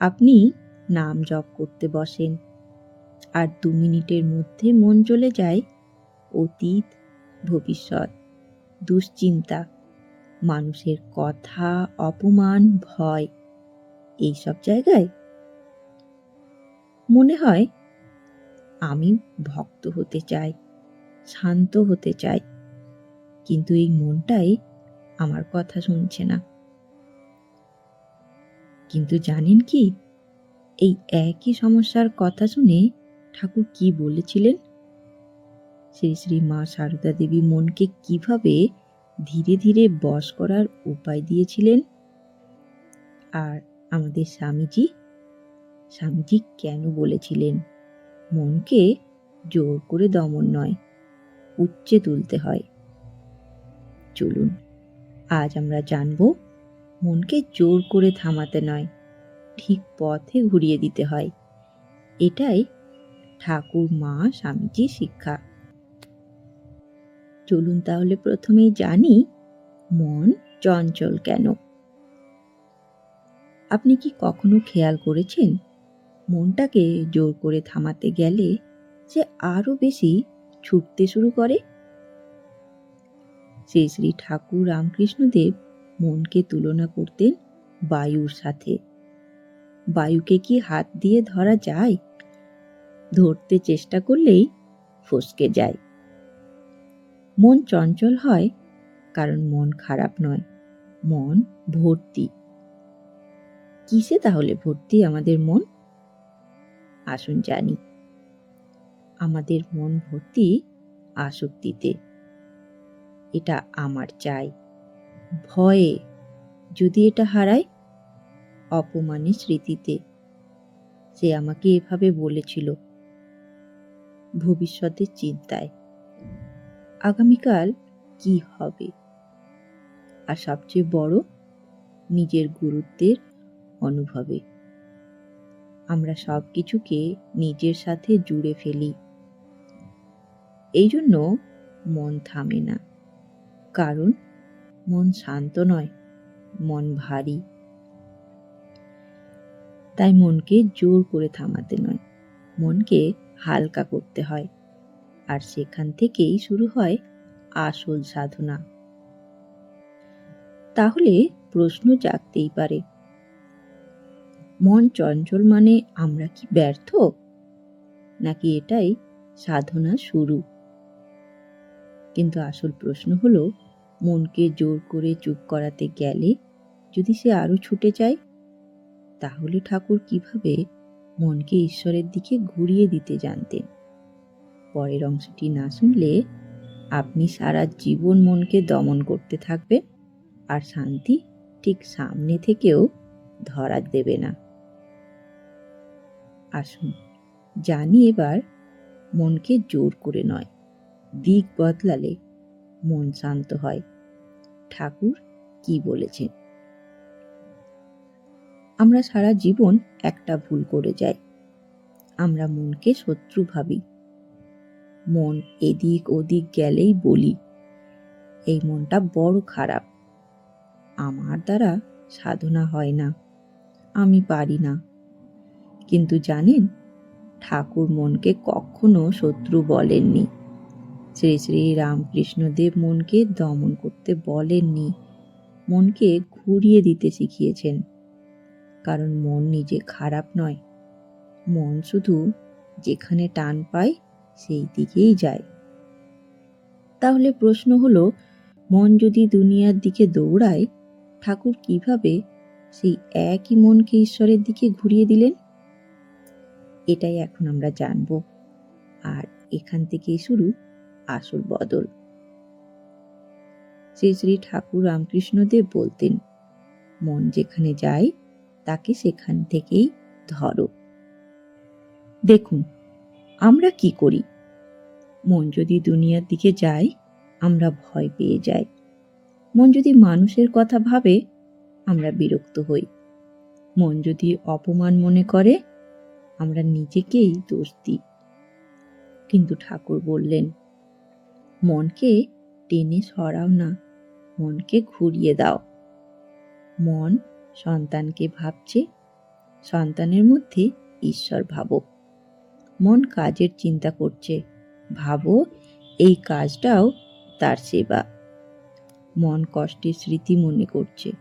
আপনি নাম জপ করতে বসেন। আর দু মিনিটের মধ্যে মন চলে যায় অতীত, ভবিষ্যৎ, দুশ্চিন্তা, মানুষের কথা, অপমান, ভয়, এইসব জায়গায় মনে হয় আমি ভক্ত হতে চাই, শান্ত হতে চাই। কিন্তু এই মনটাই আমার কথা শুনছে না। কিন্তু জানেন কি? এই একই সমস্যার কথা শুনে ঠাকুর কি বলেছিলেন? শ্রী শ্রী মা সারদা দেবী মনকে কীভাবে ধীরে ধীরে বশ করার উপায় দিয়েছিলেন? আর আমাদের স্বামীজি? স্বামীজি কেন বলেছিলেন? মনকে জোর করে দমন নয়, উচ্চে তুলতে হয়। চলুন, আজ আমরা জানব মনকে জোর করে থামাতে নয়, ঠিক পথে ঘুরিয়ে দিতে হয়। এটাই ঠাকুর মা স্বামীজি শিক্ষা। চলুন তাহলে প্রথমেই জানি মন চঞ্চল কেন? আপনি কি কখনো খেয়াল করেছেন মনটাকে জোর করে থামাতে গেলে যে আরও বেশি ছুটতে শুরু করে? শ্রী শ্রী ঠাকুর রামকৃষ্ণদেব মনকে তুলনা করতেন বায়ুর সাথে। বায়ুকে কি হাত দিয়ে ধরা যায়? ধরতে চেষ্টা করলেই ফসকে যায়। মন চঞ্চল হয়, কারণ মন খারাপ নয়, মন ভর্তি। কিসে তাহলে ভর্তি আমাদের মন? আসুন জানি। আমাদের মন ভর্তি আসক্তিতে। এটা আমার চাই। ভয়ে যদি এটা হারায়, অপমানের স্মৃতিতে সে আমাকে এভাবে বলেছিল। ভবিষ্যতের চিন্তায় আগামীকাল কি হবে? আর সবচেয়ে বড় নিজের গুরুত্বের অনুভবে। আমরা সব কিছুকে নিজের সাথে জুড়ে ফেলি। এই জন্য মন থামে না। কারণ মন শান্ত নয়, মন ভারী। তাই মনকে জোর করে থামাতে নয়, মনকে হালকা করতে হয়। আর সেখান থেকেই শুরু হয় আসল সাধনা। তাহলে প্রশ্ন জাগতেই পারে, মন চঞ্চল মানে আমরা কি ব্যর্থ? নাকি এটাই সাধনা শুরু? কিন্তু আসল প্রশ্ন হলো মনকে জোর করে চুপ করাতে গেলে যদি সে আরও ছুটে যায়, তাহলে ঠাকুর কীভাবে মনকে ঈশ্বরের দিকে ঘুরিয়ে দিতে জানতেন? পরের অংশটি না শুনলে আপনি সারা জীবন মনকে দমন করতে থাকবেন আর শান্তি ঠিক সামনে থেকেও ধরা দেবে না। আসুন, জানি এবার মনকে জোর করে নয়, দিক বদলালে মন শান্ত হয়। ঠাকুর কি বলেছেন? আমরা সারা জীবন একটা ভুল করে যাই। আমরা মনকে শত্রু ভাবি। মন এদিক ওদিক গেলেই বলি, এই মনটা বড় খারাপ। আমার দ্বারা সাধনা হয় না। আমি পারি না। কিন্তু জানেন, ঠাকুর মনকে কখনো শত্রু বলেননি। শ্রী শ্রী রামকৃষ্ণদেব মনকে দমন করতে বলেননি। মনকে ঘুরিয়ে দিতে শিখিয়েছেন। কারণ মন নিজে খারাপ নয়। মন শুধু যেখানে টান পায়, সেই দিকেই যায়। তাহলে প্রশ্ন হলো, মন যদি দুনিয়ার দিকে দৌড়ায়, ঠাকুর কীভাবে সেই একই মনকে ঈশ্বরের দিকে ঘুরিয়ে দিলেন? এটাই এখন আমরা জানব। আর এখান থেকেই শুরু। আসল বদল। শ্রী শ্রী ঠাকুর রামকৃষ্ণদেব বলতেন, মন যেখানে যায়, তাকে সেখান থেকেই ধরো। দেখুন, আমরা কি করি? মন যদি দুনিয়ার দিকে যায়, আমরা ভয় পেয়ে যাই। মন যদি মানুষের কথা ভাবে, আমরা বিরক্ত হই। মন যদি অপমান মনে করে, আমরা নিজেকেই দোষ দিই। কিন্তু ঠাকুর বললেন মনকে টেনে সরাও না, মনকে ঘুরিয়ে দাও। মন সন্তানকে ভাবছে, সন্তানের মধ্যে ঈশ্বর ভাবো। মন কাজের চিন্তা করছে, ভাবো এই কাজটাও তার সেবা। মন কষ্টের স্মৃতি মনে করছে,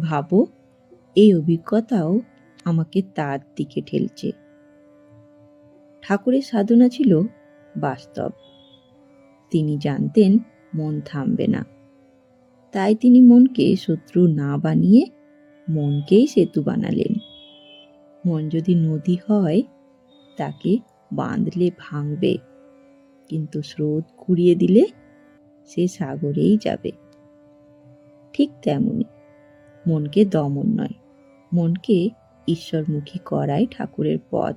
ভাবো এই অভিজ্ঞতাও আমাকে তার দিকে ঠেলছে। ঠাকুরের সাধনা ছিল বাস্তব। তিনি জানতেন মন থামবে না। তাই তিনি মনকে শত্রু না বানিয়ে মনকেই সেতু বানালেন। মন যদি নদী হয়, তাকে বাঁধলে ভাঙবে। কিন্তু স্রোত ঘুরিয়ে দিলে সে সাগরেই যাবে। ঠিক তেমনি মনকে দমন নয়, মনকে ঈশ্বরমুখী করাই ঠাকুরের পথ।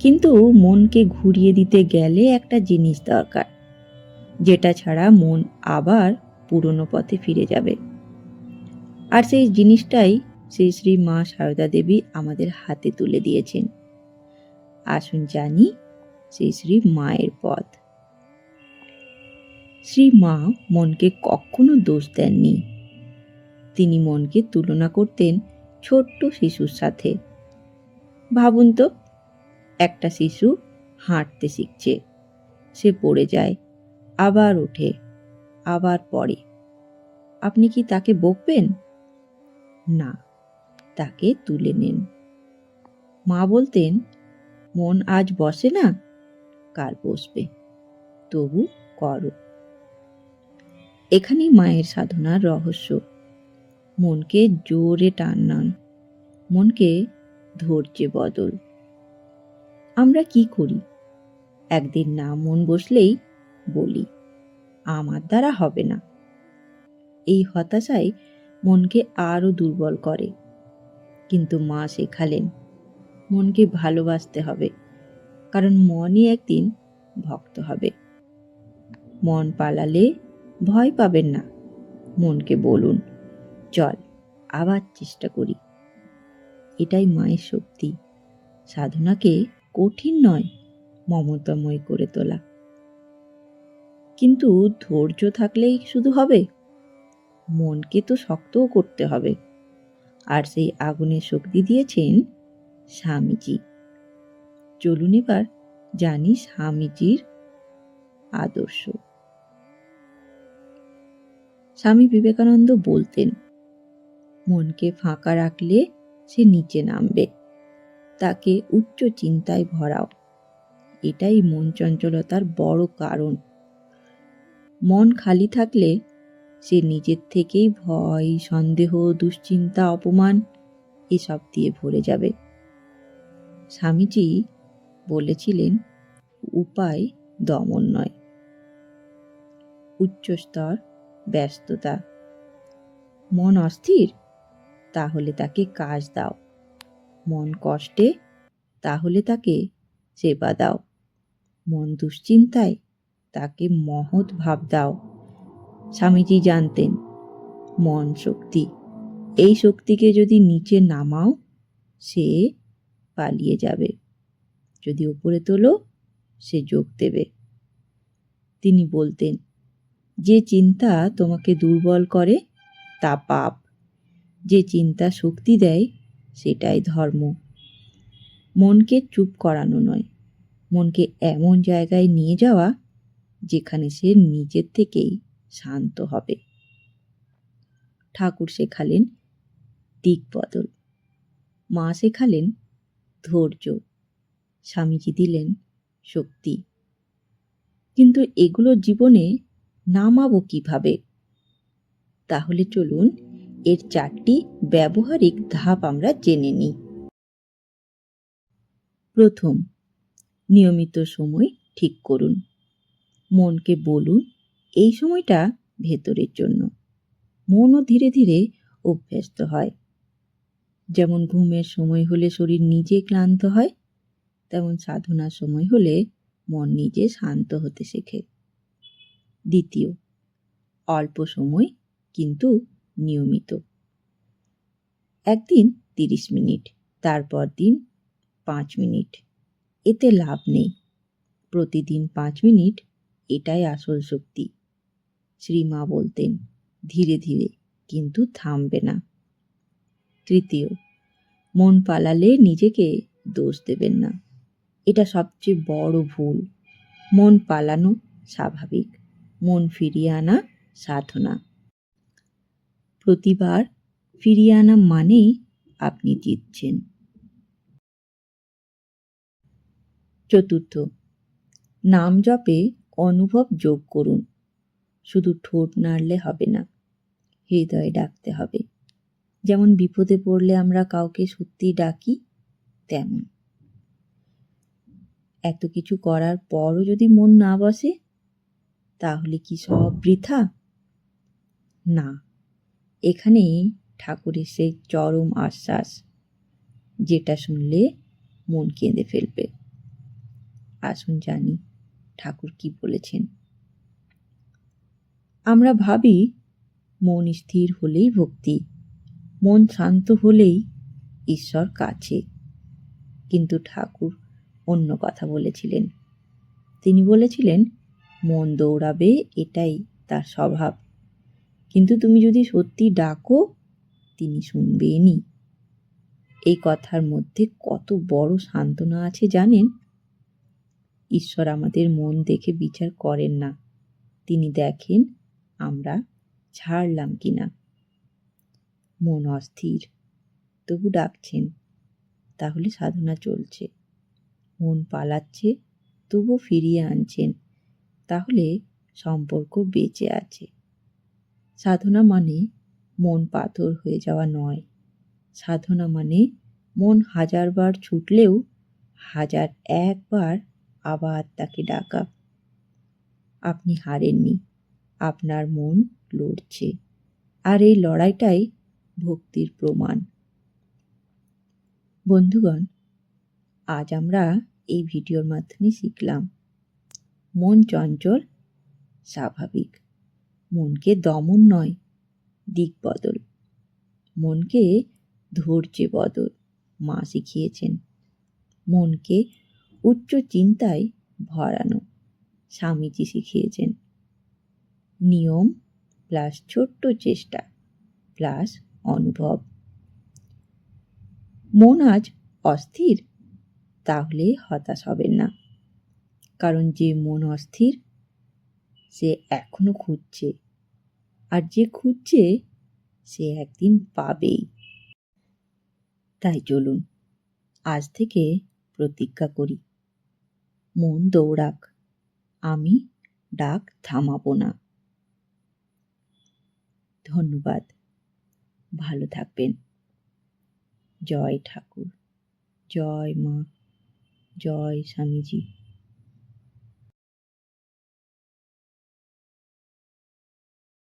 কিন্তু মনকে ঘুরিয়ে দিতে গেলে একটা জিনিস দরকার, যেটা ছাড়া মন আবার পুরনো পথে ফিরে যাবে। আর সেই জিনিসটাই শ্রী শ্রী মা সারদা দেবী আমাদের হাতে তুলে দিয়েছেন। আসুন জানি শ্রী শ্রী মায়ের পথ। শ্রী মা মনকে কখনো দোষ দেননি। তিনি মনকে তুলনা করতেন ছোট্ট শিশুর সাথে। ভাবুন তো একটা শিশু হাঁটতে শিখছে। সে পড়ে যায়, আবার ওঠে, আবার পড়ে। আপনি কি তাকে বকবেন? না, তাকে তুলে নেন। মা বলতেন, মন আজ বসে না, কাল বসবে। তবু করো। এখানেই মায়ের সাধনার রহস্য। মনকে জোরে টান নয় মনকে ধৈর্যে বদল। আমরা কি করি? একদিন না মন বসলেই বলি, আমার দ্বারা হবে না। এই হতাশাই মনকে আরও দুর্বল করে। কিন্তু মা শেখালেন, মনকে ভালোবাসতে হবে, কারণ মনই একদিন ভক্ত হবে। মন পালালে ভয় পাবেন না। মনকে বলুন, চল, আবার চেষ্টা করি। এটাই মায়ের শক্তি। সাধনাকে কঠিন নয়, মমতাময় করে তোলা। কিন্তু ধৈর্য থাকলেই শুধু হবে। মনকে তো শক্তও করতে হবে। আর সেই আগুনের শক্তি দিয়েছেন স্বামীজি। চলুন এবার জানি স্বামীজির আদর্শ। স্বামী বিবেকানন্দ বলতেন, মনকে ফাঁকা রাখলে সে নিচে নামবে। তাকে উচ্চ চিন্তায় ভরাও। এটাই মন চঞ্চলতার বড় কারণ। মন খালি থাকলে সে নিজের থেকেই ভয়, সন্দেহ, দুশ্চিন্তা, অপমান এসব দিয়ে ভরে যাবে। স্বামীজি বলেছিলেন, উপায় দমন নয়। উচ্চস্তর ব্যস্ততা। মন অস্থির, তাহলে তাকে কাজ দাও। মন কষ্টে, তাহলে তাকে সেবা দাও। মন দুশ্চিন্তায়, তাকে মহৎ ভাব দাও। স্বামীজি জানতেন, মন শক্তি, এই শক্তিকে যদি নিচে নামাও, সে পালিয়ে যাবে। যদি উপরে তোলো, সে যোগ দেবে। তিনি বলতেন, যে চিন্তা তোমাকে দুর্বল করে, তা পাপ। যে চিন্তা শক্তি দেয় সেটাই ধর্ম। মনকে চুপ করানো নয়। মনকে এমন জায়গায় নিয়ে যাওয়া যেখানে সে নিজের থেকেই শান্ত হবে। ঠাকুর শেখালেন দিক বদল মা শেখালেন ধৈর্য। স্বামীজি দিলেন শক্তি। কিন্তু এগুলো জীবনে নামাবো কীভাবে? তাহলে চলুন এর চারটি ব্যবহারিক ধাপ আমরা জেনে নিই। প্রথম, নিয়মিত সময় ঠিক করুন। মনকে বলুন, এই সময়টা ভেতরের জন্য। মনও ধীরে ধীরে অভ্যস্ত হয়। যেমন ঘুমের সময় হলে শরীর নিজে ক্লান্ত হয়, তেমন সাধনার সময় হলে মন নিজে শান্ত হতে শেখে। দ্বিতীয়, অল্প সময় কিন্তু নিয়মিত। একদিন তিরিশ মিনিট, তারপর দিন পাঁচ মিনিট। এতে লাভ নেই। প্রতিদিন পাঁচ মিনিট, এটাই আসল শক্তি। শ্রীমা বলতেন, ধীরে ধীরে, কিন্তু থামবে না। তৃতীয়, মন পালালে নিজেকে দোষ দেবেন না। এটা সবচেয়ে বড় ভুল। মন পালানো স্বাভাবিক। মন ফিরিয়ে আনা সাধনা। প্রতিবার ফিরিয়ে আনা মানেই আপনি জিতছেন। চতুর্থ, নাম জপে অনুভব যোগ করুন। শুধু ঠোঁট নাড়লে হবে না, হৃদয়ে ডাকতে হবে। যেমন বিপদে পড়লে আমরা কাউকে সত্যি ডাকি, তেমন। এত কিছু করার পরও যদি মন না বসে, তাহলে কি সব বৃথা? না। এখানে ঠাকুরের সেই চরম আশ্বাস, যেটা শুনলে মন কেঁদে ফেলবে। আসুন জানি ঠাকুর কি বলেছেন। আমরা ভাবি, মন স্থির হলেই ভক্তি, মন শান্ত হলেই ঈশ্বর কাছে। কিন্তু ঠাকুর অন্য কথা বলেছিলেন। তিনি বলেছিলেন, মন দৌড়াবে এটাই তার স্বভাব। কিন্তু তুমি যদি সত্যি ডাকো, তিনি শুনবেনই। এই কথার মধ্যে কত বড় সান্ত্বনা আছে জানেন? ঈশ্বর আমাদের মন দেখে বিচার করেন না। তিনি দেখেন আমরা ছাড়লাম কি না মন অস্থির, তবু ডাকছেন। তাহলে সাধনা চলছে। মন পালাচ্ছে তবু ফিরিয়ে আনছেন। তাহলে সম্পর্ক বেঁচে আছে। সাধনা মানে মন পাথর হয়ে যাওয়া নয়। সাধনা মানে মন হাজারবার ছুটলেও হাজার একবার আবার তাকে ডাকা। আপনি হারেননি, আপনার মন লড়ছে। আর এই লড়াইটাই ভক্তির প্রমাণ। বন্ধুগণ, আজ আমরা এই ভিডিওর মাধ্যমে শিখলাম, মন চঞ্চল, স্বাভাবিক। মনকে দমন নয়, দিক বদল। মনকে ধৈর্যে বদল, মা শিখিয়েছেন। মনকে উচ্চ চিন্তায় ভরানো, স্বামীজি শিখিয়েছেন। নিয়ম প্লাস ছোট্ট চেষ্টা প্লাস অনুভব। মন আজ অস্থির, তাহলে হতাশ হবেন না। কারণ যে মন অস্থির সে এখনও খুঁজছে। আর যে খুঁজছে, সে একদিন পাবেই। তাই চলুন, আজ থেকে প্রতিজ্ঞা করি। মন দৌড়াক, আমি ডাক থামাবো না। ধন্যবাদ, ভালো থাকবেন। জয় ঠাকুর, জয় মা, জয় স্বামীজি।